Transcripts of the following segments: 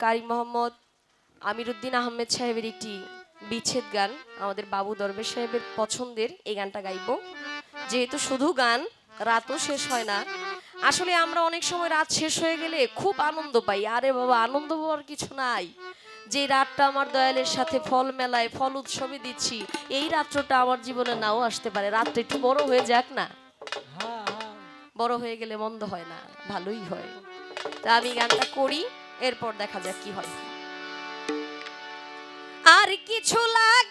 কারি মোহাম্মদ আমিরুদ্দিন আহমেদ সাহেবের একটি বিচ্ছেদ গান আমাদের বাবু দরবেশ সাহেবের পছন্দের এই গানটা গাইব। যেহেতু শুধু গান, রাতও শেষ হয় না। আসলে আমরা অনেক সময় রাত শেষ হয়ে গেলে খুব আনন্দ পাই। আরে বাবা, আনন্দ পাওয়ার কিছু নাই। যে রাতটা আমার দয়ালের সাথে ফল মেলায়, ফল উৎসবে দিচ্ছি, এই রাত্রটা আমার জীবনে নাও আসতে পারে। রাতটা একটু বড় হয়ে যাক না। বড় হয়ে গেলে মন্দ হয় না, ভালোই হয়। তা আমি গানটা করি, এরপর দেখা যাক কি হয়। আর কিছু লাগে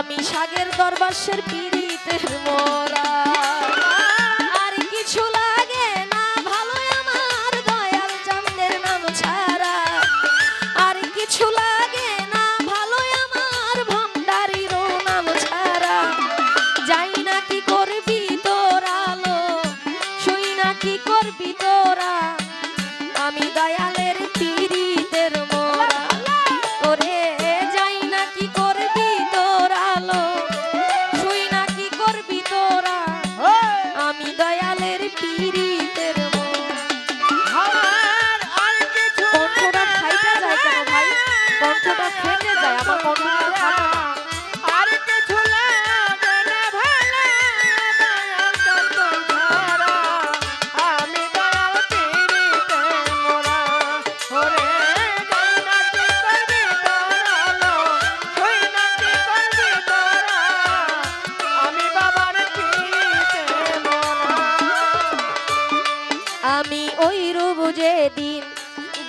আমি সাগের দরবাসের পীড়িতের মোরা। আর কিছু লাগে না ভালো আমার দয়াল চাঁদের নাম ছাড়া। আর কিছু লাগে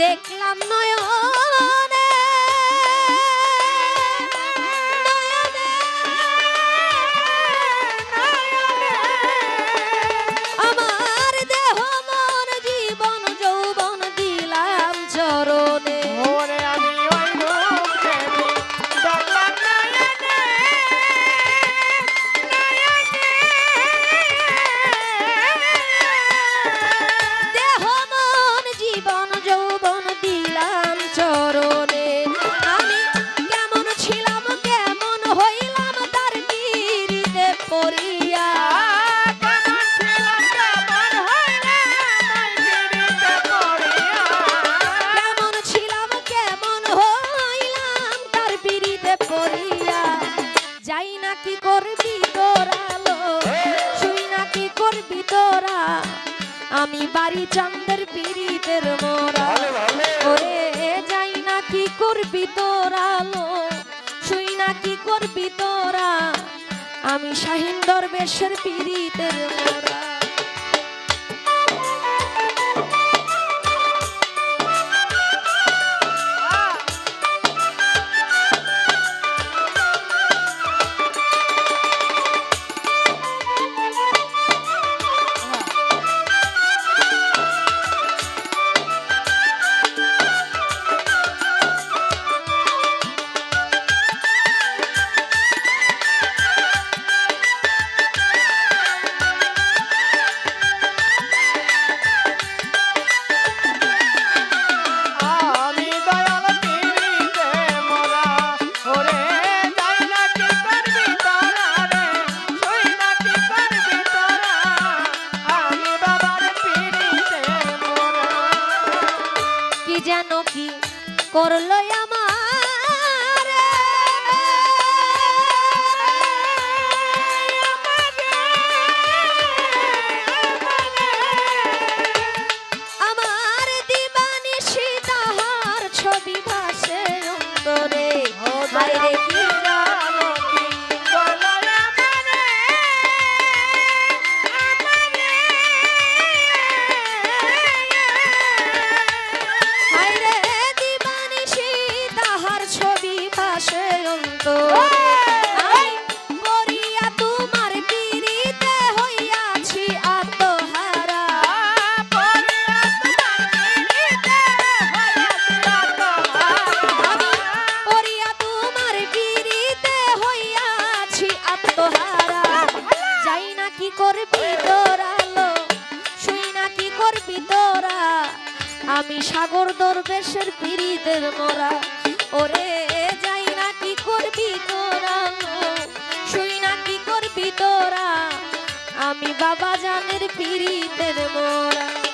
দেখলাম নয়নে। বাড়ি চন্দ্রের পীড়িতের মোরা। ওরে যাই না কি করবি তোরালো শুই না কি করবি তোরা? আমি শাহিন দরবেশের পীড়িতের মোরা। করলো আমি সাগর দরবেশের পিড়িদের মরা। ওরে যাই না কি করবি তোরা? শুই না কি করবি তোরা? আমি বাবা জানের পিড়িতের মরা।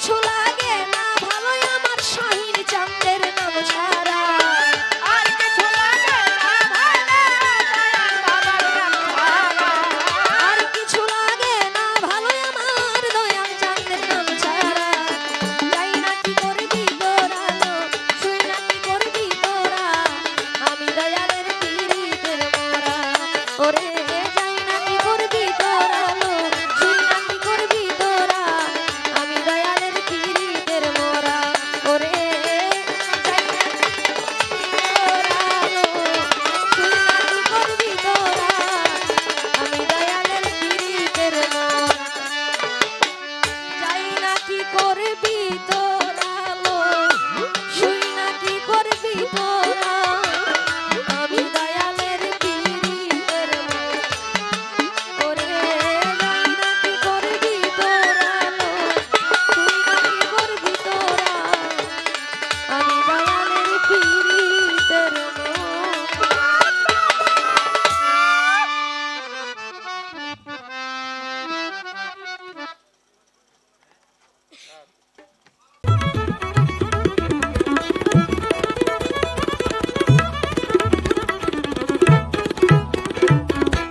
ছোলা